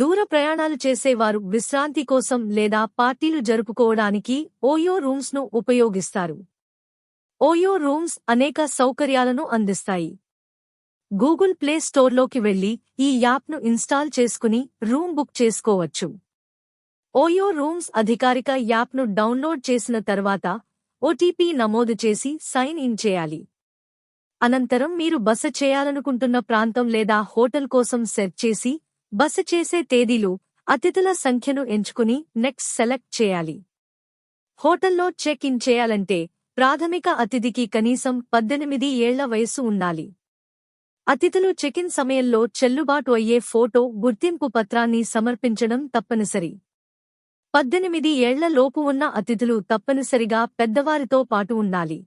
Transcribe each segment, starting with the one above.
దూర ప్రయాణాలు చేసేవారు విశ్రాంతి కోసం లేదా పార్టీలు జరుపుకోవడానికి ఓయో రూమ్స్ను ఉపయోగిస్తారు. ఓయో రూమ్స్ అనేక సౌకర్యాలను అందిస్తాయి. గూగుల్ ప్లే స్టోర్లోకి వెళ్ళి ఈ యాప్ను ఇన్స్టాల్ చేసుకుని రూమ్ బుక్ చేసుకోవచ్చు. ఓయో రూమ్స్ అధికారిక యాప్ను డౌన్లోడ్ చేసిన తర్వాత ఓటీపీ నమోదు చేసి సైన్ ఇన్ చేయాలి. అనంతరం మీరు బస చేయాలనుకుంటున్న ప్రాంతం లేదా హోటల్ కోసం సెర్చ్ చేసి బస చేసే తేదీలు అతిథుల సంఖ్యను ఎంచుకుని నెక్స్ట్ సెలెక్ట్ చేయాలి. హోటల్లో చెక్ ఇన్ చేయాలంటే ప్రాథమిక అతిథికి కనీసం పద్దెనిమిది ఏళ్ళ వయస్సు ఉండాలి. అతిథులు చెక్ ఇన్ సమయంలో చెల్లుబాటు అయ్యే ఫోటో గుర్తింపు పత్రాన్ని సమర్పించడం తప్పనిసరి. పద్దెనిమిది ఏళ్ళ లోపు ఉన్న అతిథులు తప్పనిసరిగా పెద్దవారితో పాటు ఉండాలి.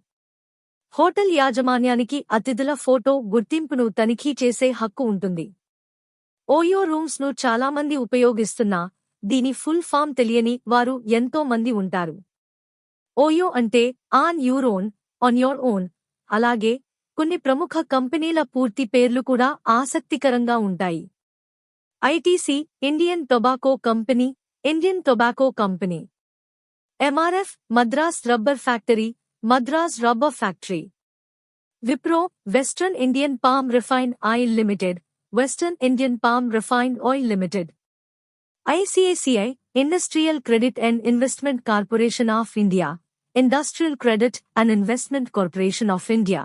హోటల్ యాజమాన్యానికి అతిథుల ఫోటో గుర్తింపును తనిఖీ చేసే హక్కు ఉంటుంది. ఓయో రూమ్స్ను చాలామంది ఉపయోగిస్తున్నా దీని ఫుల్ ఫామ్ తెలియని వారు ఎంతో మంది ఉంటారు. ఓయో అంటే on your own on your own. అలాగే కొన్ని ప్రముఖ కంపెనీల పూర్తి పేర్లు కూడా ఆసక్తికరంగా ఉంటాయి. ITC Indian tobacco company Indian tobacco company. MRF Madras rubber factory Madras rubber factory. Wipro western Indian palm refine oil limited. Western Indian palm refined oil limited ICICI industrial credit and investment corporation of India industrial credit and investment corporation of India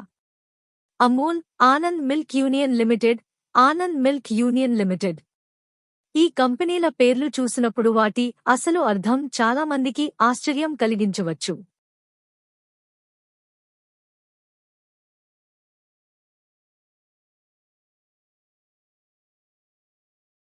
Amul Anand milk union limited Anand milk union limited ఈ కంపెనీల పేర్లు చూసినప్పుడు వాటి అసలు అర్థం చాలా మందికి ఆశ్చర్యం కలిగించవచ్చు.